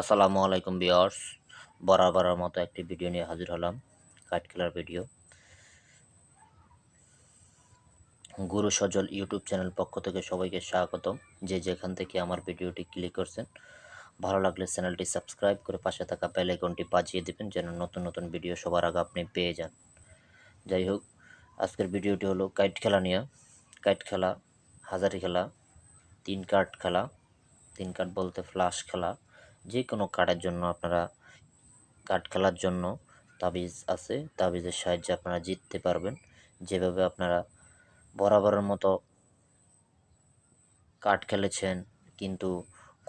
আসসালামু আলাইকুম বিয়ার্স বরাবরের মতো একটি ভিডিও নিয়ে হাজির হলাম কাঠ খেলার ভিডিও। গুরু সজল ইউটিউব চ্যানেল পক্ষ থেকে সবাইকে স্বাগতম। যে যেখান থেকে আমার ভিডিওটি ক্লিক করছেন, ভালো লাগলে চ্যানেলটি সাবস্ক্রাইব করে পাশে থাকা বেল আইকনটি বাজিয়ে দেবেন, যেন নতুন নতুন ভিডিও সবার আগে আপনি পেয়ে যান। যাই হোক, আজকের ভিডিওটি হলো কাইট খেলা নিয়ে। কাইট খেলা হাজারি খেলা, তিন কার্ড খেলা, তিন কার্ড বলতে ফ্লাশ খেলা যে কোনো কার্ডের জন্য আপনারা কার্ড খেলার জন্য তাবিজ আছে, তাবিজের সাহায্যে আপনারা জিততে পারবেন। যেভাবে আপনারা বরাবরের মতো কার্ড খেলেছেন, কিন্তু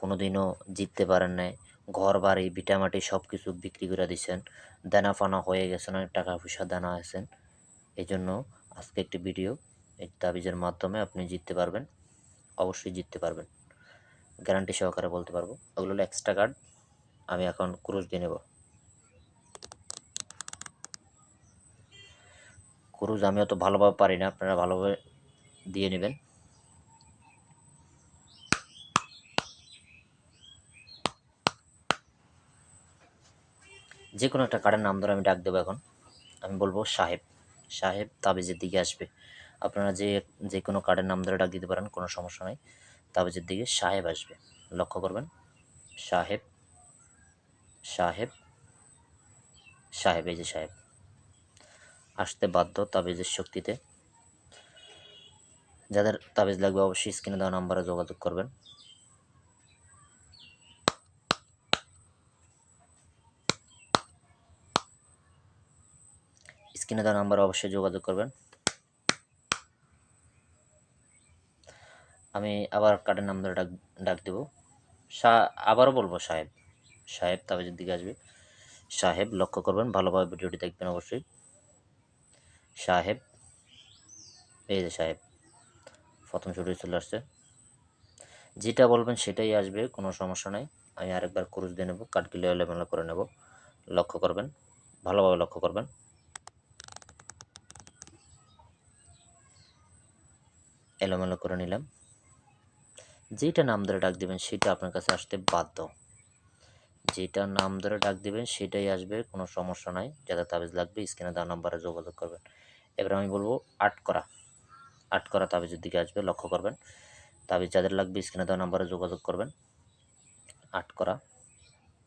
কোনোদিনও জিততে পারেন নাই ঘর বাড়ি ভিটামাটি সব কিছু বিক্রি করে দিচ্ছেন দানা ফানা হয়ে গেছেন অনেক টাকা পয়সা দানা আছেন এই জন্য আজকে একটি ভিডিও এই তাবিজের মাধ্যমে আপনি জিততে পারবেন, অবশ্যই জিততে পারবেন। গ্যারান্টি সহকারে বলতে পারব। ওগুলো হলো এক্সট্রা কার্ড আমি এখন ক্রুজ দিয়ে নেব। ক্রুজ আমি অত ভালোভাবে পারি না, আপনারা ভালোভাবে দিয়ে নেবেন। যে কোনো একটা কার্ডের নাম ধরে আমি ডাক দেবো এখন। আমি বলব সাহেব। সাহেব তাবিজের দিকে আসবে। আপনারা যে যে কোনো কার্ডের নাম ধরে ডাক দিতে পারেন, কোনো সমস্যা নেই। তাবিজের দিকে সাহেব আসবে। লক্ষ্য করবেন, সাহেব সাহেব সাহেব, এই যে সাহেব। আসতে বাধ্য তাবিজের শক্তিতে। যাদের তাবিজ লাগবে অবশ্যই স্ক্রিনে দেওয়া নাম্বারে যোগাযোগ করবেন। স্ক্রিনে দেওয়া নাম্বারে অবশ্যই যোগাযোগ করবেন। আমি আবার কার্ডের নাম ধরে ডাক ডাক দেবো আবারও বলব, সাহেব। সাহেব তাবিজের দিকে আসবে। সাহেব, লক্ষ্য করবেন, ভালোভাবে ভিডিওটি দেখবেন অবশ্যই। সাহেব, এই যে সাহেব, প্রথম শুরু চলে আসছে। যেটা বলবেন সেটাই আসবে, কোনো সমস্যা নাই। আমি আরেকবার ক্রুজ দিয়ে নেব কাঠগুলো এলোমেলো করে নেব। লক্ষ্য করবেন, ভালোভাবে লক্ষ্য করবেন। এলোমেলো করে নিলাম। যেটা নাম ধরে ডাক দিবেন সেটা আপনার কাছে আসতে বাধ্য। যেটা নাম ধরে ডাক দিবেন সেটাই আসবে, কোনো সমস্যা নাই। যাদের তাবিজ লাগবে, স্ক্রিনে দেওয়া নাম্বারে যোগাযোগ করবেন। এবার আমি বলব আট করা। আট করা তাবিজের দিকে আসবে, লক্ষ্য করবেন। তাবিজ যাদের লাগবে, স্ক্রিনে দেওয়া নাম্বারে যোগাযোগ করবেন। আট করা।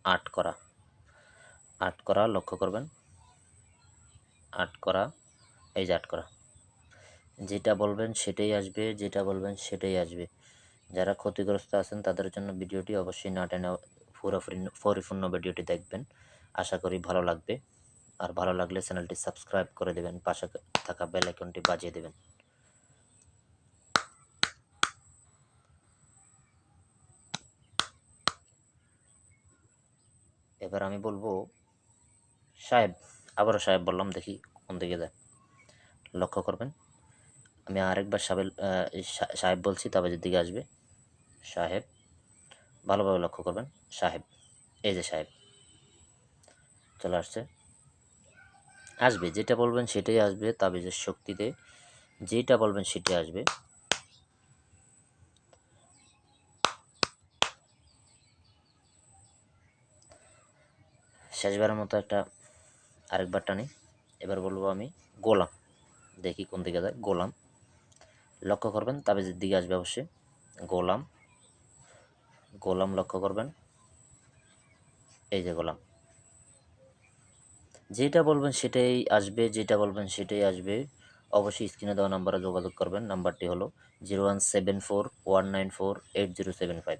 আট করা। আট করা, লক্ষ্য করবেন। আট করা। এই যে আট করা। যেটা বলবেন সেটাই আসবে, যেটা বলবেন সেটাই আসবে। যারা ক্ষতিগ্রস্ত আছেন, তাদের জন্য ভিডিওটি অবশ্যই না টেনে পুরোপুরি পরিপূর্ণ ভিডিওটি দেখবেন। আশা করি ভালো লাগবে। আর ভালো লাগলে চ্যানেলটি সাবস্ক্রাইব করে দেবেন, পাশে থাকা বেল আইকনটি বাজিয়ে দেবেন। এবার আমি বলব, সাহেব, আবারও সাহেব বললাম, দেখি কোন দিকে যায়। লক্ষ্য করবেন, আমি আরেকবার সাহেব সাহেব বলছি তাবিজের দিকে আসবে। সাহেব, ভালোভাবে লক্ষ্য করবেন। সাহেব, এই যে সাহেব, চলে আসছে। আসবে, যেটা বলবেন সেটাই আসবে তাবিজের শক্তিতে। যেটা বলবেন সেটাই আসবে। শেষবারের মতো একটা আরেকবার টানি। এবার বলব আমি গোলাম। দেখি কোন দিকে যায়। গোলাম। লক্ষ্য করবেন, তাবিজের দিকে আসবে অবশ্যই। গোলাম। গোলাম লক্ষ্য করবেন। এই যে গোলাম। যেটা বলবেন সেটাই আসবে, যেটা বলবেন সেটাই আসবে। অবশ্যই স্ক্রিনে দেওয়া নাম্বারে যোগাযোগ করবেন। নাম্বারটি হলো zero one seven four one nine four eight zero seven five.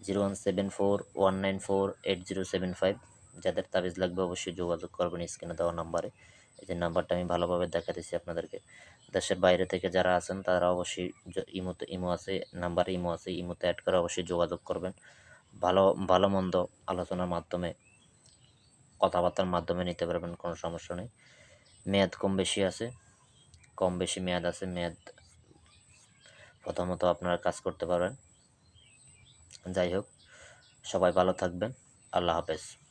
Zero one seven four one nine four eight zero seven five. যাদের তাবিজ লাগবে অবশ্যই যোগাযোগ করবেন স্ক্রিনে দেওয়া নাম্বারে। এই যে নাম্বারটা আমি ভালোভাবে দেখাতেছি আপনাদেরকে। দেশের বাইরে থেকে যারা আছেন, তারা অবশ্যই ইমোতে, ইমো আছে, নাম্বারে ইমো আছে, ইমোতে অ্যাড করে অবশ্যই যোগাযোগ করবেন। ভালো ভালো মন্দ আলোচনার মাধ্যমে, কথাবার্তার মাধ্যমে নিতে পারবেন, কোনো সমস্যা নেই। মেয়াদ কম বেশি আছে, কম বেশি মেয়াদ আছে, মেয়াদ প্রথমত আপনারা কাজ করতে পারবেন। যাই হোক, সবাই ভালো থাকবেন। আল্লাহ হাফেজ।